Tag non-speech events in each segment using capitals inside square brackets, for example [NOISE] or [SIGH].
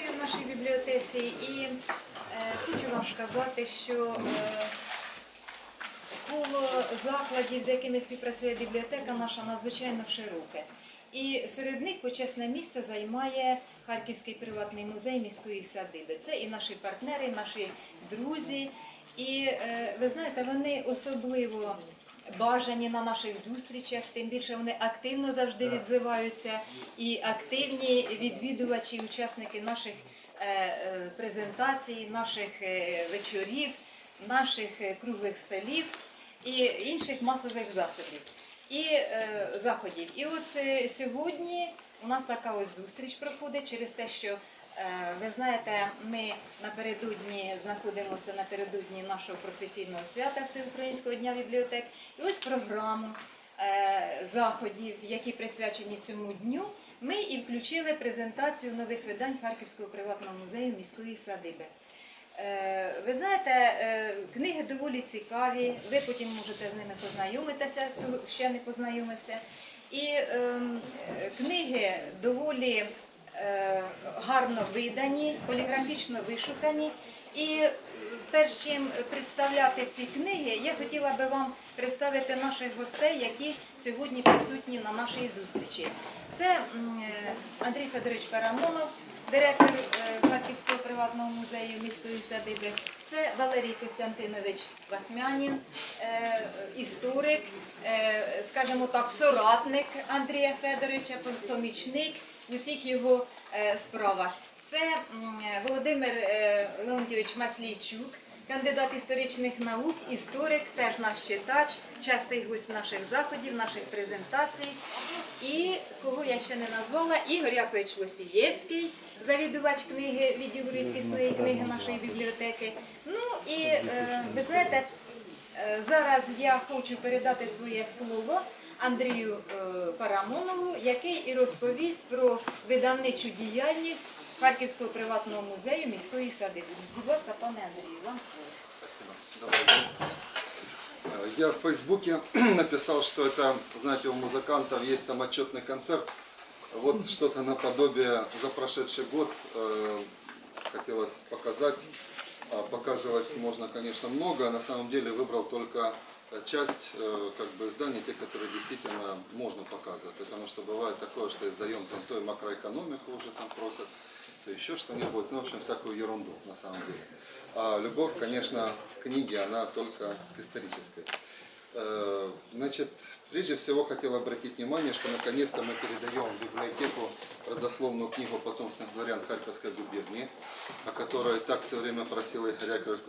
в нашій бібліотеці і е, хочу вам сказати, що е, коло закладів, з якими співпрацює бібліотека, наша надзвичайно широке. І серед них почесне місце займає Харківський приватний музей міської садиби. Це і наші партнери, і наші друзі. І е, ви знаєте, вони особливо бажані на наших зустрічах, тим більше вони активно завжди відзиваються і активні відвідувачі, учасники наших е, е, презентацій, наших е, вечорів, наших круглих столів і інших масових засобів і заходів. І от сьогодні у нас така ось зустріч проходить через те, що ви знаєте, ми напередодні знаходимося напередодні нашого професійного свята Всеукраїнського дня бібліотек. І ось програму е, заходів, які присвячені цьому дню. Ми і включили презентацію нових видань Харківського приватного музею міської садиби. Е, Ви знаєте, е, книги доволі цікаві, ви потім можете з ними познайомитися, хто ще не познайомився. І ем, е, книги доволі е, гарно видані, поліграфічно вишукані. І е, перш чим представляти ці книги, я хотіла би вам представити наших гостей, які сьогодні присутні на нашій зустрічі. Це е, Андрій Федорович Карамонов, директор е, Харківського приватного музею міської садиби. Це Валерій Костянтинович Вахмянін, е, історик, е, скажімо так, соратник Андрія Федоровича, помічник в усіх його е, справах. Це Володимир е, Леонтьович Маслійчук, кандидат історичних наук, історик, теж наш читач, частий гость наших заходів, наших презентацій. І кого я ще не назвала, Ігор Якович Лосієвський, завідувач книги відділу рідкісної книги нашої бібліотеки. Ну і е, ви знаєте, е, зараз я хочу передати своє слово Андрію е, Парамонову, який і розповість про видавничу діяльність Харківського приватного музею міської садиби. Будь ласка, пане Андрію, вам слово. Спасибо. Добрый день. Э, Я в Фейсбуке [CLEARS THROAT] написал, что это, знаете, у музыкантов есть там отчетный концерт. Вот что-то наподобие за прошедший год э, хотелось показать. А Показывать можно, конечно, много. На самом деле выбрал только э, часть э, как бы изданий, те, которые действительно можно показывать. Потому что бывает такое, что издаем там то и макроэкономику уже там просят, то еще что-нибудь, ну, в общем, всякую ерунду на самом деле. А любовь, конечно, к она только к исторической. Э, Значит, прежде всего хотел обратить внимание, что наконец-то мы передаем родословную книгу потомственных дворян Харьковской губернии, о которой так все время просил Игорь Яковлевич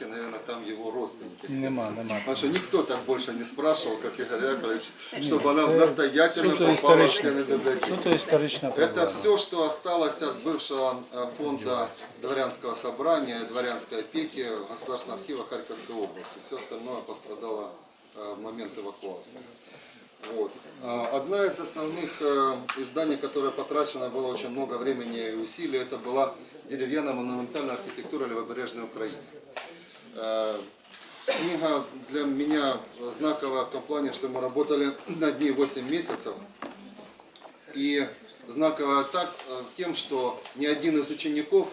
наверное, там его родственники. Нема, нема. Потому что никто так больше не спрашивал, как Игорь Яковлевич, чтобы она настоятельно попала в члены библиотеки. Это все, что осталось от бывшего э, фонда дворянского собрания, дворянской опеки Государственного архива Харьковской области. Все остальное пострадало э, в момент эвакуации. Вот. А, Одна из основных э, изданий, которое потрачено было очень много времени и усилий, это была деревянная монументальная архитектура левобережной Украины. Э, Книга для меня знаковая в том плане, что мы работали над ней 8 месяцев. И знаковая так э, тем, что ни один из учеников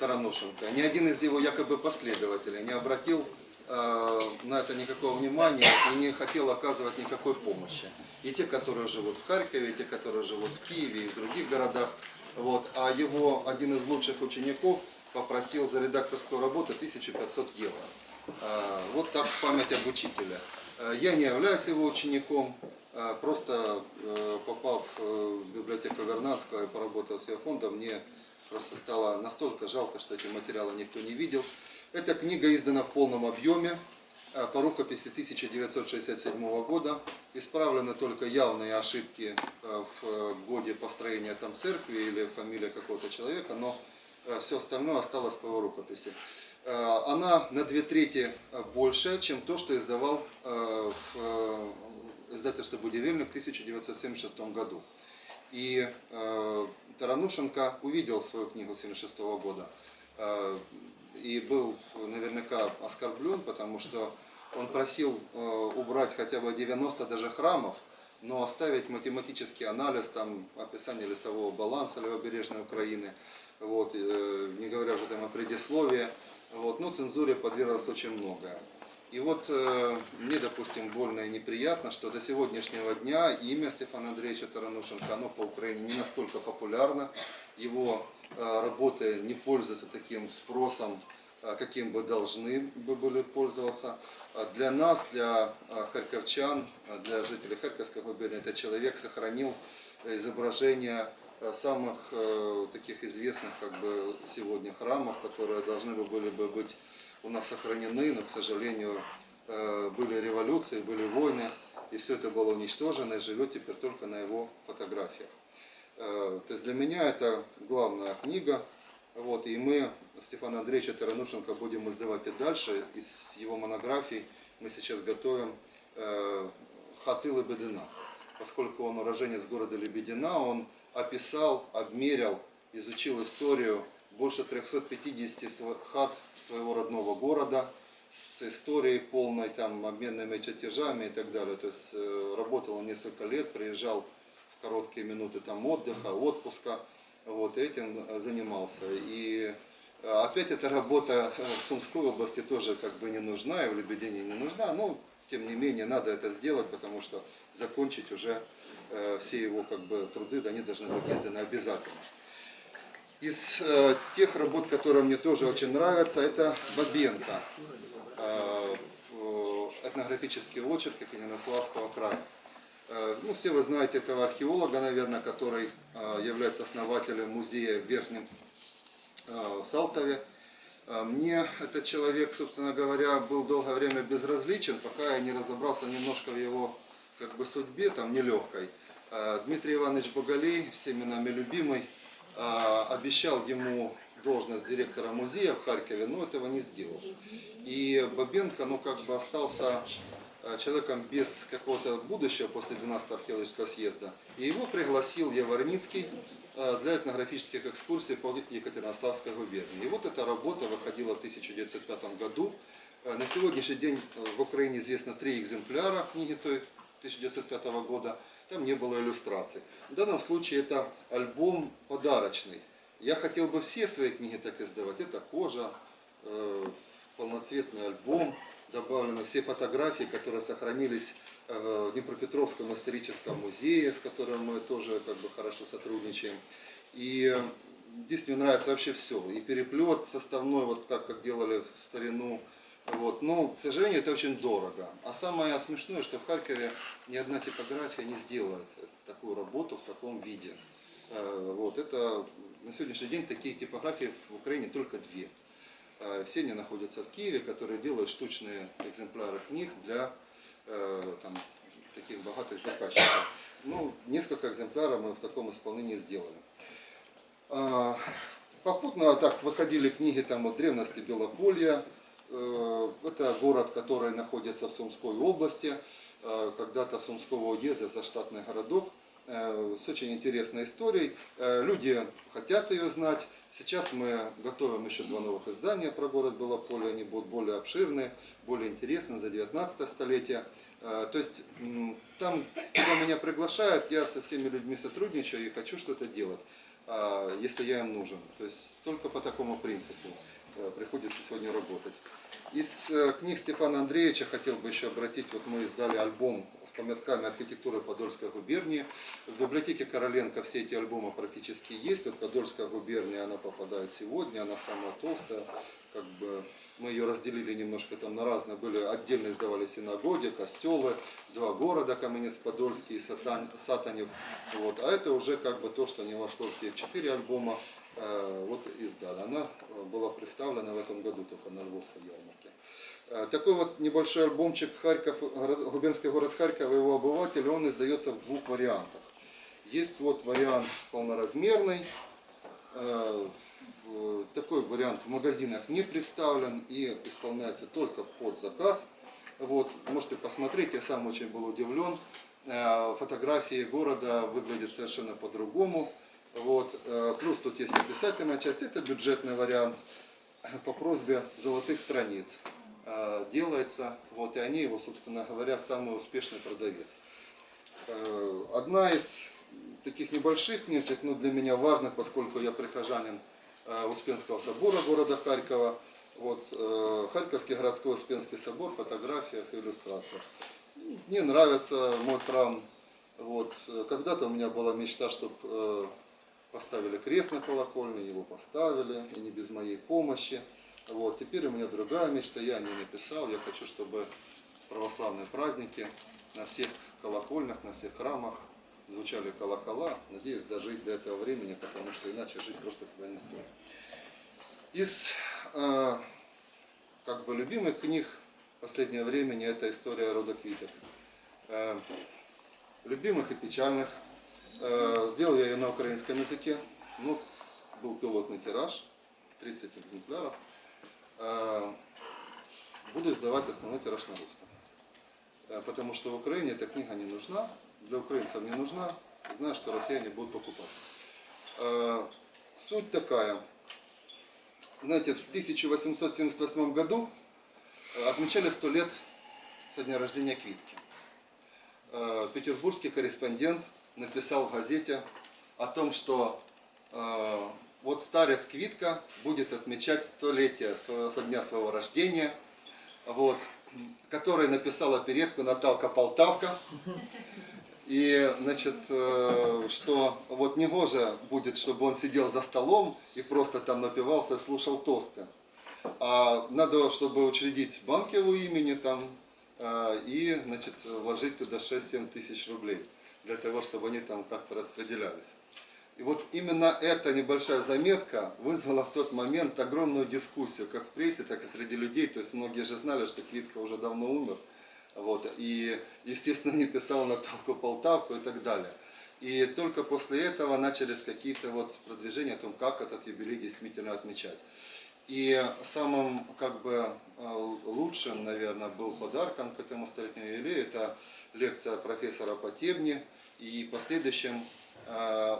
Тараношенко, ни один из его якобы последователей не обратил на это никакого внимания и не хотел оказывать никакой помощи. И те, которые живут в Харькове, и те, которые живут в Киеве и в других городах. Вот. А его один из лучших учеников попросил за редакторскую работу 1500 евро. Э, Вот так память об учителе. Э, Я не являюсь его учеником, э, просто э, попав э, в библиотеку Вернадского и поработал с ее фондом, мне просто стало настолько жалко, что эти материалы никто не видел. Эта книга издана в полном объеме э, по рукописи 1967 года. Исправлены только явные ошибки э, в э, годе построения там церкви или фамилия какого-то человека, но все остальное осталось по его рукописи. Э, Она на две трети э, больше, чем то, что издавал э, в э, издательство «Будивельник» в 1976 году. И э, Таранушенко увидел свою книгу 1976 года э, и был наверняка оскорблен, потому что он просил э, убрать хотя бы 90 даже храмов, но оставить математический анализ, там, описание лесового баланса левобережной Украины, вот, э, не говоря уже там о предисловии, вот, но цензуре подверглось очень многое. И вот э, мне, допустим, больно и неприятно, что до сегодняшнего дня имя Стефана Андреевича Таранушенко, оно по Украине не настолько популярно, его работы не пользуются таким спросом, э, каким бы должны бы были пользоваться. А Для нас, для э, харьковчан, э, для жителей Харьковской губернии, этот человек сохранил э, изображение э, самых э, таких известных как бы сегодня храмов, которые должны бы были бы быть у нас сохранены, но, к сожалению, э, были революции, были войны, и все это было уничтожено, и живет теперь только на его фотографиях. Э, То есть для меня это главная книга, вот, и мы Стефана Андреевича Таранушенко будем издавать и дальше. Из его монографий мы сейчас готовим э, «Хаты Лебедина». Поскольку он уроженец города Лебедина, он описал, обмерил, изучил историю больше 350 св- хат своего родного города с историей полной, там, обменными чертежами и так далее. То есть э, работал несколько лет, приезжал короткие минуты там отдыха, отпуска, вот, этим э, занимался. И э, опять эта работа э, в Сумской области тоже как бы не нужна, и в Лебедине не нужна, но тем не менее надо это сделать, потому что закончить уже все его как бы труды, да, они должны быть изданы обязательно. Из э, тех работ, которые мне тоже очень нравятся, это Бабенко. Э, этнографические очерки Калинославского края. Э, Ну, все вы знаете этого археолога, наверное, который э, является основателем музея в Верхнем э, Салтове. Мне этот человек, собственно говоря, был долгое время безразличен, пока я не разобрался немножко в его как бы, судьбе, там, нелегкой. Дмитрий Иванович Боголей, всеми нами любимый, обещал ему должность директора музея в Харькове, но этого не сделал. И Бабенко, ну, как бы остался человеком без какого-то будущего после 12 археологического съезда. И его пригласил Яворницкий э, для этнографических экскурсий по Екатеринославской губернии. И вот эта работа выходила в 1905 году. Э, На сегодняшний день э, в Украине известно три экземпляра книги той 1905 года. Там не было иллюстраций. В данном случае это альбом подарочный. Я хотел бы все свои книги так издавать. Это кожа, э, полноцветный альбом, добавлены все фотографии, которые сохранились э, в Днепропетровском историческом музее, с которым мы тоже как бы хорошо сотрудничаем. И э, здесь мне нравится вообще все. И переплет составной, вот как, как делали в старину. Вот. Но, к сожалению, это очень дорого. А самое смешное, что в Харькове ни одна типография не сделает такую работу в таком виде. Э, Вот. Это на сегодняшний день такие типографии в Украине только две. Э, Все они находятся в Киеве, которые делают штучные экземпляры книг для э, там, таких богатых заказчиков. Ну, несколько экземпляров мы в таком исполнении сделали. А, Попутно так выходили книги там от древности Белополья. Э, Это город, который находится в Сумской области. Э, Когда-то Сумского уезда заштатный городок с очень интересной историей. Э, Люди хотят ее знать. Сейчас мы готовим еще два новых издания про город Белополе. Они будут более обширные, более интересные за 19 столетие. Э, То есть там, куда меня приглашают, я со всеми людьми сотрудничаю и хочу что-то делать, если я им нужен. То есть только по такому принципу э, приходится сегодня работать. Из э, книг Степана Андреевича хотел бы еще обратить, вот мы издали альбом с памятками архитектуры Подольской губернии. В библиотеке Короленко все эти альбомы практически есть. Вот Подольская губерния, она попадает сегодня, она самая толстая. Как бы мы ее разделили немножко там на разные. Были отдельно издавали синагоги, костелы, два города, Каменец-Подольский и Сатань- Сатанев. Вот. А это уже как бы то, что не вошло в те четыре альбома, э, вот издали. Она э, была представлена в этом году только на Львовской ярмарке. Э, Такой вот небольшой альбомчик Харьков, губернский город Харьков и его обыватели, он издается в двух вариантах. Есть вот вариант полноразмерный, э, в- такой вариант в магазинах не представлен и исполняется только под заказ. Вот, можете посмотреть, я сам очень был удивлен. Э, Фотографии города выглядят совершенно по-другому. Вот, э, плюс тут есть описательная часть, это бюджетный вариант по просьбе золотых страниц э, делается. Вот, и они его, собственно говоря, самый успешный продавец. Э, Одна из таких небольших книжек, но для меня важных, поскольку я прихожанин э, Успенского собора города Харькова. Вот, Харьковский городской Успенский собор фотографиях и иллюстрациях. Мне нравится мой храм. Вот, когда-то у меня была мечта, чтобы поставили крест на колокольне, его поставили, и не без моей помощи. Вот, теперь у меня другая мечта, я не написал, я хочу, чтобы православные праздники на всех колокольнях, на всех храмах звучали колокола. Надеюсь дожить до этого времени, потому что иначе жить просто тогда не стоит. Из э, как бы любимых книг последнего времени это история рода Квиток. Э, любимых и печальных. Э, сделал я ее на украинском языке. Ну, был пилотный тираж, 30 экземпляров. Э, буду издавать основной тираж на русском. Э, Потому что в Украине эта книга не нужна, для украинцев не нужна. Знаю, что россияне будут покупать. Э, Суть такая. Знаете, в 1878 году отмечали 100 лет со дня рождения Квитки. Петербургский корреспондент написал в газете о том, что вот старец Квитка будет отмечать столетие со дня своего рождения, вот, который написал оперетку Наталка Полтавка. И, значит, э, что вот негоже будет, чтобы он сидел за столом и просто там напивался слушал тосты. А надо, чтобы учредить банк его имени там э, и, значит, вложить туда 6-7 тысяч рублей для того, чтобы они там как-то распределялись. И вот именно эта небольшая заметка вызвала в тот момент огромную дискуссию, как в прессе, так и среди людей. То есть многие же знали, что Квитка уже давно умер. Вот, и, естественно, не писал Наталку Полтавку и так далее. И только после этого начались какие-то вот продвижения о том, как этот юбилей действительно отмечать. И самым как бы э, лучшим, наверное, был подарком к этому столетнему юбилею, это лекция профессора Потебни. И э,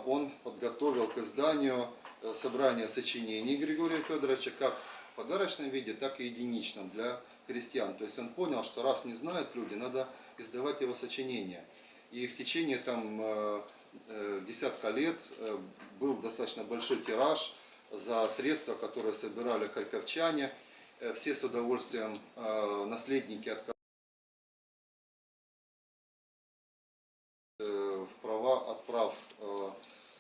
он подготовил к изданию э, собрание сочинений Григория Федоровича, как в подарочном виде, так и единичном для крестьян. То есть он понял, что раз не знают люди, надо издавать его сочинения. И в течение там э, э, десятка лет был достаточно большой тираж за средства, которые собирали харьковчане. Все с удовольствием наследники от э, в права отправ, э,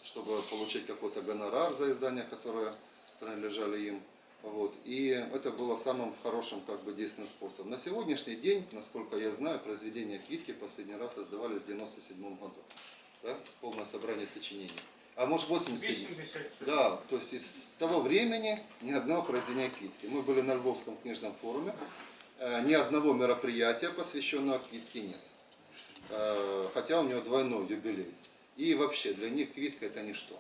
чтобы получить какой-то гонорар за издания, которые принадлежали им. Вот. И это было самым хорошим как бы, действенным способом. На сегодняшний день, насколько я знаю, произведения Квитки последний раз издавались в 97 году. Да? Полное собрание сочинений. А может 87 87. да, то есть с того времени ни одного произведения Квитки. Мы были на Львовском книжном форуме, э, ни одного мероприятия, посвященного Квитке нет. Э, Хотя у него двойной юбилей. И вообще для них Квитка это ничто.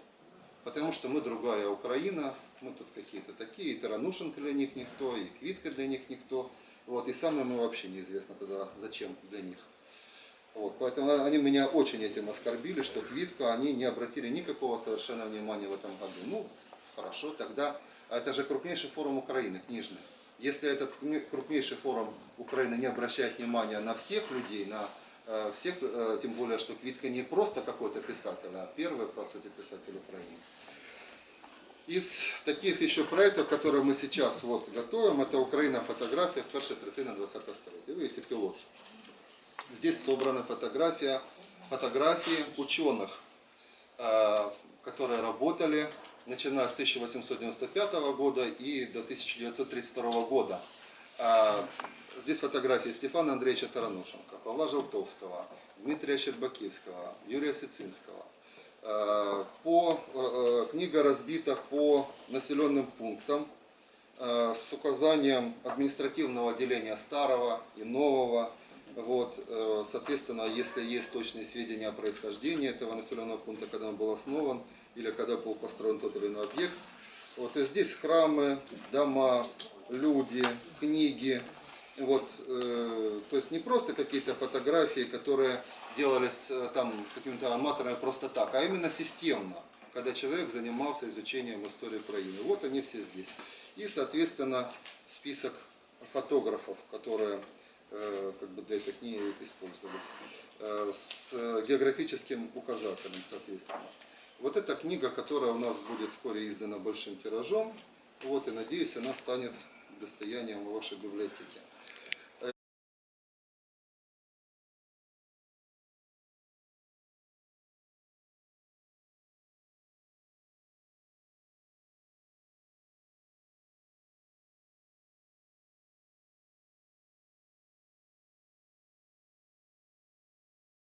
Потому что мы другая Украина, мы тут какие-то такие, и Таранушенко для них никто, и Квитка для них никто. Вот, и самое мы вообще неизвестно тогда, зачем для них. Вот, поэтому они меня очень этим оскорбили, что Квитка, они не обратили никакого совершенно внимания в этом году. Ну, хорошо, тогда, а это же крупнейший форум Украины, книжный. Если этот крупнейший форум Украины не обращает внимания на всех людей, на всех, э, тем более, что Квитка не просто какой-то писатель, а первый, по сути, писатель Украины. Из таких еще проектов, которые мы сейчас вот готовим, это Украина фотография, перша третина 20 століття. Видите, пилот. Здесь собрана фотография, фотографии ученых, э, которые работали, начиная с 1895 года и до 1932 года. Э, Здесь фотографии Стефана Андреевича Таранушенко, Павла Желтовского, Дмитрия Щербаківського, Юрия Сицинского. Э, По, э, книга разбита по населенным пунктам э, с указанием административного отделения старого и нового. Вот, э, соответственно, если есть точные сведения о происхождении этого населенного пункта, когда он был основан или когда был построен тот или иной объект. Вот, есть здесь храмы, дома, люди, книги. Вот, э, то есть не просто какие-то фотографии, которые делались э, там какими-то аматорами просто так, а именно системно, когда человек занимался изучением истории Украины. Вот они все здесь. И, соответственно, список фотографов, которые э, как бы для этой книги использовались, э, с географическим указателем, соответственно. Вот эта книга, которая у нас будет вскоре издана большим тиражом, вот, и надеюсь, она станет достоянием вашей библиотеки.